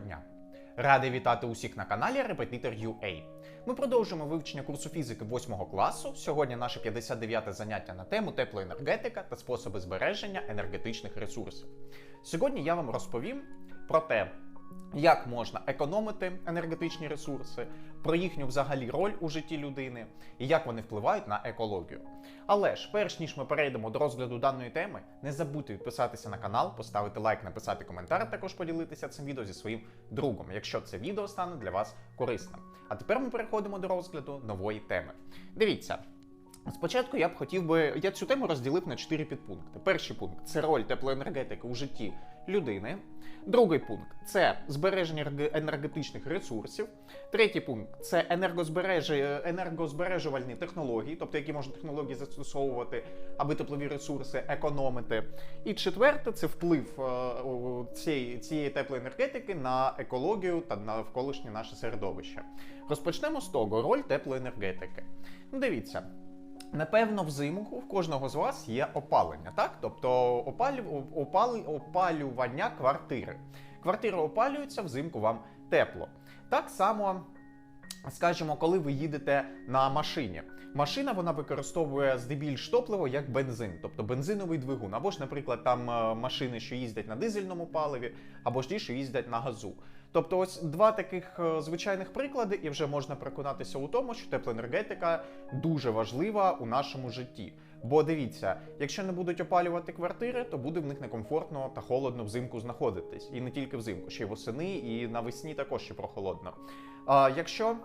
дня! Радий вітати усіх на каналі Репетитор UA. Ми продовжуємо вивчення курсу фізики 8 класу. Сьогодні наше 59 заняття на тему теплоенергетика та способи збереження енергетичних ресурсів. Сьогодні я вам розповім про те, як можна економити енергетичні ресурси, про їхню взагалі роль у житті людини і як вони впливають на екологію. Але ж, перш ніж ми перейдемо до розгляду даної теми, не забудьте підписатися на канал, поставити лайк, написати коментар, також поділитися цим відео зі своїм другом, якщо це відео стане для вас корисним. А тепер ми переходимо до розгляду нової теми. Дивіться. Спочатку я б хотів би, я цю тему розділив на чотири підпункти. Перший пункт це роль теплоенергетики у житті людини. Другий пункт це збереження енергетичних ресурсів. Третій пункт це енергозбереж- енергозбережувальні технології, тобто які можна технології застосовувати, аби теплові ресурси економити. І четверте це вплив е, цієї, цієї теплої енергетики на екологію та навколишнє наше середовище. Розпочнемо з того, роль теплої енергетики. Ну, дивіться. Напевно, взимку в кожного з вас є опалення, так? Тобто опалю, опали, опалювання квартири. Квартира опалюється, взимку вам тепло. Так само, скажімо, коли ви їдете на машині. Машина вона використовує здебільш топливо як бензин, тобто бензиновий двигун, або ж, наприклад, там е, машини, що їздять на дизельному паливі, або ж ті, що їздять на газу. Тобто, ось два таких е, звичайних приклади, і вже можна переконатися у тому, що теплоенергетика дуже важлива у нашому житті. Бо дивіться, якщо не будуть опалювати квартири, то буде в них некомфортно та холодно взимку знаходитись. І не тільки взимку, ще й восени, і навесні також ще прохолодно. А якщо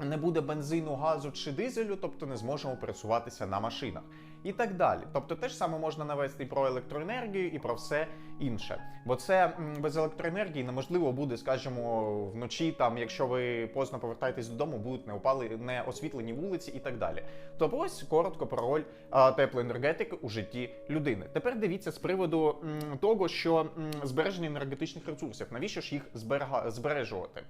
не буде бензину, газу чи дизелю, тобто не зможемо пересуватися на машинах. І так далі. Тобто те ж саме можна навести і про електроенергію, і про все інше. Бо це без електроенергії неможливо буде, скажімо, вночі, там, якщо ви поздно повертаєтесь додому, будуть не опали, не освітлені вулиці і так далі. Тобто ось коротко про роль а, теплоенергетики у житті людини. Тепер дивіться з приводу м, того, що м, збереження енергетичних ресурсів, навіщо ж їх зберега- збережувати?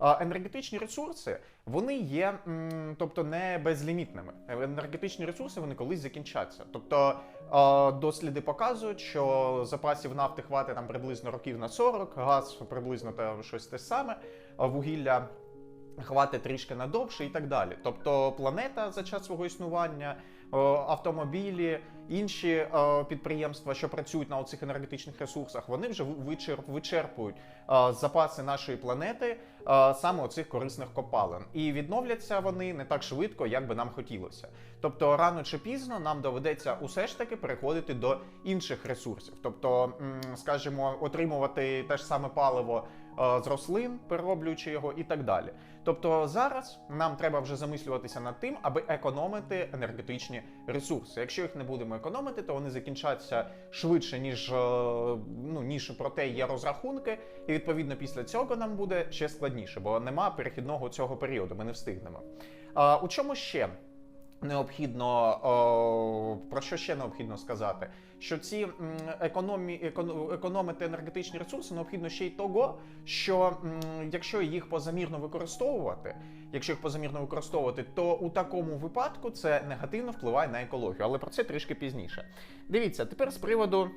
Енергетичні ресурси вони є, тобто не безлімітними. Енергетичні ресурси вони колись закінчаться. Тобто досліди показують, що запасів нафти хватить там приблизно років на 40, газ приблизно та щось те саме, вугілля. Хватить трішки надовше і так далі. Тобто планета за час свого існування, автомобілі, інші підприємства, що працюють на оцих енергетичних ресурсах, вони вже вичерп, вичерпують запаси нашої планети саме оцих корисних копалин. І відновляться вони не так швидко, як би нам хотілося. Тобто, рано чи пізно нам доведеться усе ж таки переходити до інших ресурсів. Тобто, скажімо, отримувати те ж саме паливо е, з рослин, перероблюючи його і так далі. Тобто зараз нам треба вже замислюватися над тим, аби економити енергетичні ресурси. Якщо їх не будемо економити, то вони закінчаться швидше, ніж, е, ну, ніж про те є розрахунки, і відповідно після цього нам буде ще складніше, бо нема перехідного цього періоду. Ми не встигнемо. А, у чому ще? Необхідно о, про що ще необхідно сказати? Що ці економі, економ- економити енергетичні ресурси необхідно ще й того, що якщо їх позамірно використовувати, якщо їх позамірно використовувати, то у такому випадку це негативно впливає на екологію. Але про це трішки пізніше. Дивіться, тепер з приводу.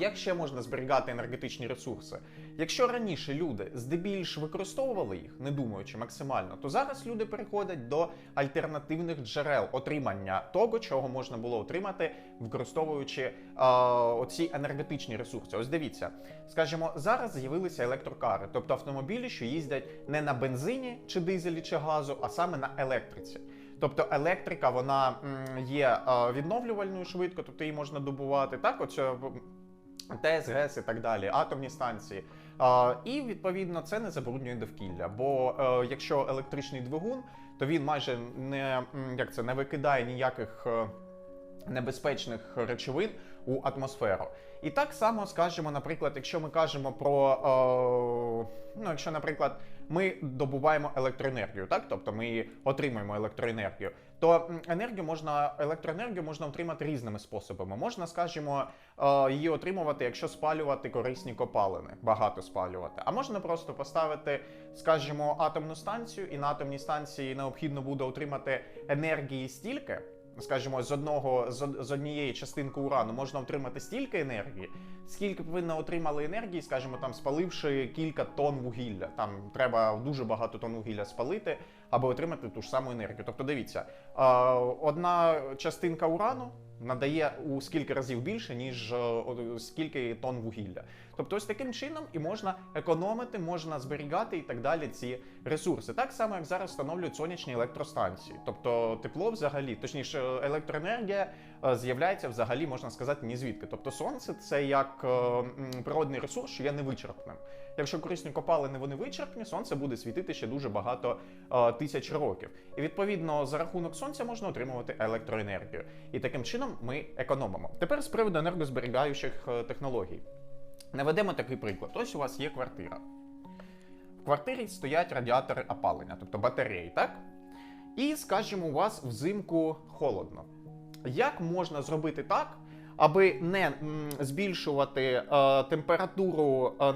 Як ще можна зберігати енергетичні ресурси? Якщо раніше люди здебільш використовували їх, не думаючи максимально, то зараз люди переходять до альтернативних джерел отримання того, чого можна було отримати, використовуючи е, оці енергетичні ресурси. Ось дивіться, скажімо, зараз з'явилися електрокари, тобто автомобілі, що їздять не на бензині чи дизелі чи газу, а саме на електриці. Тобто електрика вона є відновлювальною швидко, тобто її можна добувати. Так, в- ТЕС, ГЕС і так далі, атомні станції. І відповідно це не забруднює довкілля. Бо е, якщо електричний двигун, то він майже не як це не викидає ніяких. е, Небезпечних речовин у атмосферу. І так само скажемо, наприклад, якщо ми кажемо про е, якщо, наприклад, ми добуваємо електроенергію, так тобто ми отримуємо електроенергію, то енергію можна електроенергію можна отримати різними способами. Можна, скажімо, е, її отримувати, якщо спалювати корисні копалини, багато спалювати. А можна просто поставити, скажімо, атомну станцію, і на атомній станції необхідно буде отримати енергії стільки. Скажімо, з одного з, однієї частинки урану можна отримати стільки енергії, скільки б ви не отримали енергії, скажімо, там спаливши кілька тонн вугілля. Там треба дуже багато тонн вугілля спалити, аби отримати ту ж саму енергію. Тобто, дивіться, одна частинка урану надає у скільки разів більше, ніж е, скільки тонн вугілля. Тобто, ось таким чином і можна економити, можна зберігати і так далі ці ресурси. Так само, як зараз встановлюють сонячні електростанції. Тобто тепло взагалі, точніше, електроенергія е, з'являється взагалі, можна сказати, ні звідки. Тобто сонце це як е, природний ресурс, що є невичерпним. Якщо корисні копалини вони вичерпні, сонце буде світити ще дуже багато е, тисяч років. І відповідно за рахунок сонця можна отримувати електроенергію. І таким чином ми економимо. Тепер з приводу енергозберігаючих технологій. Наведемо такий приклад. Ось у вас є квартира. В квартирі стоять радіатори опалення, тобто батареї, так? І, скажімо, у вас взимку холодно. Як можна зробити так, аби не збільшувати е, температуру е,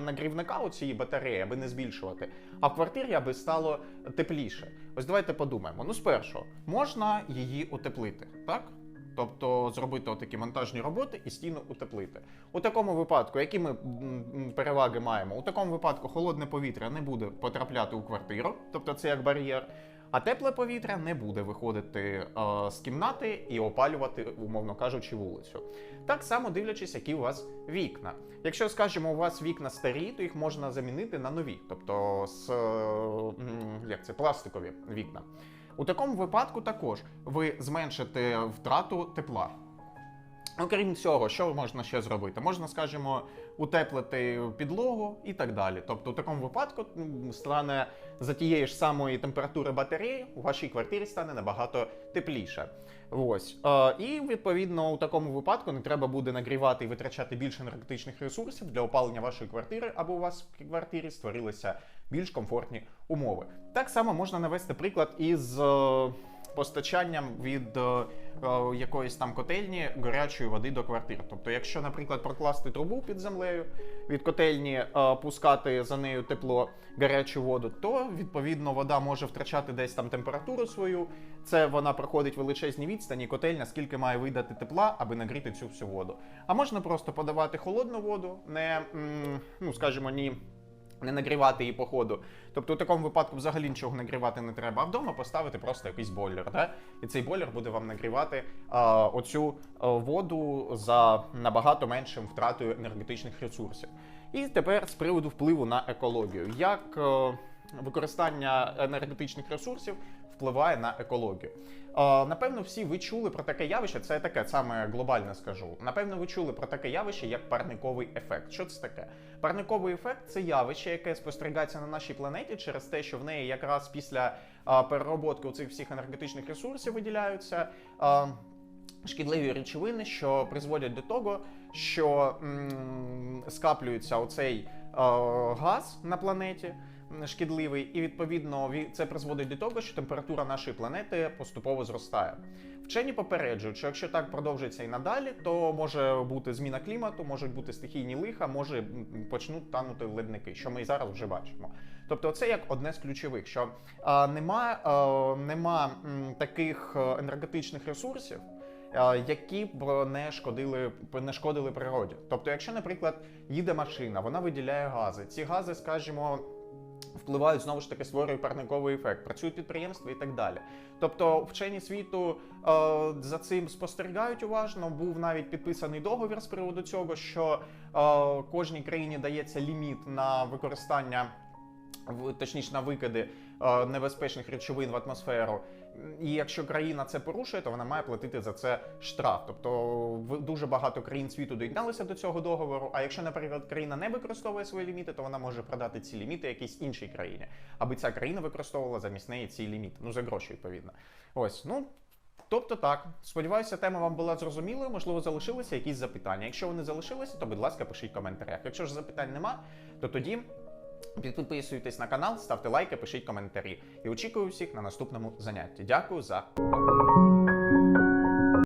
нагрівника у цієї батареї, аби не збільшувати, а в квартирі аби стало тепліше? Ось давайте подумаємо. Ну, спершу, можна її утеплити, так? Тобто зробити отакі монтажні роботи і стіну утеплити. У такому випадку, які ми переваги маємо? У такому випадку холодне повітря не буде потрапляти у квартиру, тобто це як бар'єр. А тепле повітря не буде виходити е, з кімнати і опалювати, умовно кажучи, вулицю. Так само дивлячись, які у вас вікна. Якщо, скажімо, у вас вікна старі, то їх можна замінити на нові, тобто з е, як це, пластикові вікна. У такому випадку також ви зменшите втрату тепла. Окрім цього, що можна ще зробити? Можна, скажімо, утеплити підлогу і так далі. Тобто, у такому випадку стане за тієї ж самої температури батареї, у вашій квартирі стане набагато тепліше. Ось. Е, і відповідно у такому випадку не треба буде нагрівати і витрачати більше енергетичних ресурсів для опалення вашої квартири, або у вас в квартирі створилися більш комфортні умови. Так само можна навести приклад із. Постачанням від е, е, якоїсь там котельні гарячої води до квартир. Тобто, якщо, наприклад, прокласти трубу під землею, від котельні е, пускати за нею тепло гарячу воду, то відповідно вода може втрачати десь там температуру свою. Це вона проходить величезні відстані. Котельня скільки має видати тепла, аби нагріти цю всю воду. А можна просто подавати холодну воду, не ну скажімо, ні. Не нагрівати її по ходу. Тобто, у такому випадку взагалі нічого нагрівати не треба, а вдома поставити просто якийсь бойлер. Да? І цей бойлер буде вам нагрівати а, оцю а, воду за набагато меншим втратою енергетичних ресурсів. І тепер з приводу впливу на екологію. Як а, використання енергетичних ресурсів впливає на екологію? Напевно, всі ви чули про таке явище. Це таке саме глобальне скажу. Напевно, ви чули про таке явище, як парниковий ефект. Що це таке? Парниковий ефект це явище, яке спостерігається на нашій планеті через те, що в неї якраз після перероботки цих всіх енергетичних ресурсів виділяються. Шкідливі речовини, що призводять до того, що м, скаплюється оцей е, газ на планеті шкідливий, і відповідно ві- це призводить до того, що температура нашої планети поступово зростає. Вчені попереджують, що якщо так продовжиться і надалі, то може бути зміна клімату, можуть бути стихійні лиха, може почнуть танути ледники, що ми і зараз вже бачимо. Тобто, це як одне з ключових, що е, нема, е, нема м, таких е, енергетичних ресурсів. Які б не шкодили, не шкодили природі. Тобто, якщо, наприклад, їде машина, вона виділяє гази. Ці гази, скажімо, впливають знову ж таки, створюють парниковий ефект, працюють підприємства і так далі. Тобто, вчені світу е, за цим спостерігають уважно. Був навіть підписаний договір з приводу цього, що е, кожній країні дається ліміт на використання. Точніше на викиди е, небезпечних речовин в атмосферу. І якщо країна це порушує, то вона має платити за це штраф. Тобто дуже багато країн світу доєдналися до цього договору. А якщо, наприклад, країна не використовує свої ліміти, то вона може продати ці ліміти якійсь іншій країні, аби ця країна використовувала замість неї ці ліміти. Ну за гроші, відповідно. Ось, ну. Тобто так, сподіваюся, тема вам була зрозумілою. Можливо, залишилися якісь запитання. Якщо вони залишилися, то будь ласка, пишіть коментарях. Якщо ж запитань нема, то тоді підписуйтесь на канал, ставте лайки, пишіть коментарі. І очікую всіх на наступному занятті. Дякую за.